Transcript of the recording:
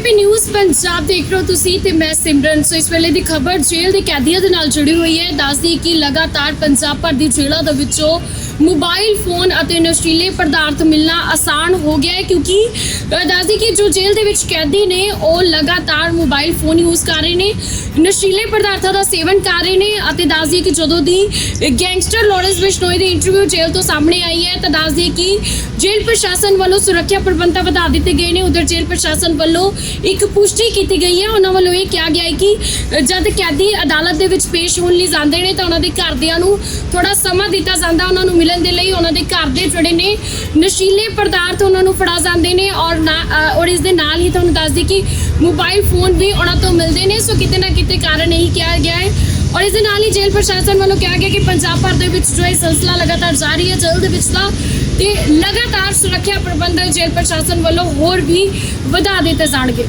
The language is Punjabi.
ਪੀ ਨਿਊਜ਼ ਪੰਜਾਬ ਦੇਖ ਰਹੇ ਹੋ ਤੁਸੀਂ ਤੇ ਮੈਂ ਸਿਮਰਨ। ਸੋ ਇਸ ਵੇਲੇ ਦੀ ਖਬਰ ਜੇਲ੍ਹ ਦੇ ਕੈਦੀਆਂ ਦੇ ਨਾਲ ਜੁੜੀ ਹੋਈ ਹੈ। ਦੱਸਦੀ ਕਿ ਲਗਾਤਾਰ ਪੰਜਾਬ ਭਰ ਦੀ ਜੇਲ੍ਹਾਂ ਦੇ ਵਿੱਚੋਂ ਮੋਬਾਈਲ ਫੋਨ ਅਤੇ ਨਸ਼ੀਲੇ ਪਦਾਰਥ ਮਿਲਣਾ ਆਸਾਨ ਹੋ ਗਿਆ ਹੈ ਕਿਉਂਕਿ ਦੱਸਦੀ ਕਿ ਜੋ ਜੇਲ੍ਹ ਦੇ ਵਿੱਚ ਕੈਦੀ ਨੇ, ਉਹ ਲਗਾਤਾਰ ਮੋਬਾਈਲ ਫੋਨ ਯੂਜ਼ ਕਰ ਰਹੇ ਨੇ, ਨਸ਼ੀਲੇ ਪਦਾਰਥਾਂ ਦਾ ਸੇਵਨ ਕਰ ਰਹੇ ਨੇ ਅਤੇ ਦੱਸਦੀ ਕਿ ਜਦੋਂ ਦੀ ਗੈਂਗਸਟਰ ਲਾਰੈਂਸ ਬਿਸ਼ਨੋਈ ਦੀ ਇੰਟਰਵਿਊ ਜੇਲ੍ਹ ਤੋਂ ਸਾਹਮਣੇ ਆਈ ਹੈ, ਤਾਂ ਦੱਸਦੀ ਕਿ ਜੇਲ੍ਹ ਪ੍ਰਸ਼ਾਸਨ ਵੱਲੋਂ ਸੁਰੱਖਿਆ ਪ੍ਰਬੰਧਾਂ ਵਧਾ ਦਿੱਤੇ ਗਏ ਨੇ। ਉਧਰ ਜੇਲ੍ਹ ਪ੍ਰਸ਼ਾਸਨ ਵੱਲੋਂ ਇੱਕ ਪੁਸ਼ਟੀ ਕੀਤੀ ਗਈ ਹੈ। ਉਹਨਾਂ ਵੱਲੋਂ ਇਹ ਕਿਹਾ ਗਿਆ ਕਿ ਜਦ ਕੈਦੀ ਅਦਾਲਤ ਦੇ ਵਿੱਚ ਪੇਸ਼ ਹੋਣ ਲਈ ਜਾਂਦੇ ਨੇ ਤਾਂ ਉਹਨਾਂ ਦੇ ਘਰਦਿਆਂ ਨੂੰ ਥੋੜਾ ਸਮਾਂ ਦਿੱਤਾ ਜਾਂਦਾ ਉਹਨਾਂ ਨੂੰ ਮਿਲਣ ਦੇ ਲਈ। ਉਹਨਾਂ ਦੇ ਘਰ ਦੇ ਜਿਹੜੇ ਨੇ ਨਸ਼ੀਲੇ ਪਦਾਰਥ ਉਹਨਾਂ ਨੂੰ ਫੜਾ ਜਾਂਦੇ ਨੇ ਔਰ ਨਾ- ਔਰ ਇਸ ਦੇ ਨਾਲ ਹੀ ਤੁਹਾਨੂੰ ਦੱਸ ਦਈ ਕਿ ਮੋਬਾਈਲ ਫੋਨ ਵੀ ਉਹਨਾਂ ਤੋਂ ਮਿਲਦੇ ਨੇ। ਸੋ ਕਿਤੇ ਨਾ ਕਿਤੇ ਕਾਰਨ ਇਹੀ ਕਿਹਾ ਗਿਆ ਹੈ। ਔਰ ਇਸ ਦੇ ਨਾਲ ਹੀ ਜੇਲ੍ਹ ਪ੍ਰਸ਼ਾਸਨ ਵੱਲੋਂ ਕਿਹਾ ਗਿਆ ਕਿ ਪੰਜਾਬ ਭਰ ਦੇ ਵਿੱਚ ਜੋ ਇਹ ਸਿਲਸਿਲਾ ਲਗਾਤਾਰ ਜਾਰੀ ਹੈ ਜਲਦ ਦੇ ਵਿੱਚ ਦਾ ਤੇ ਲਗਾਤਾਰ ਸੁਰੱਖਿਆ ਪ੍ਰਬੰਧਕ ਜੇਲ੍ਹ ਪ੍ਰਸ਼ਾਸਨ ਵੱਲੋਂ ਹੋਰ ਵੀ ਵਧਾ ਦਿੱਤੇ ਜਾਣਗੇ।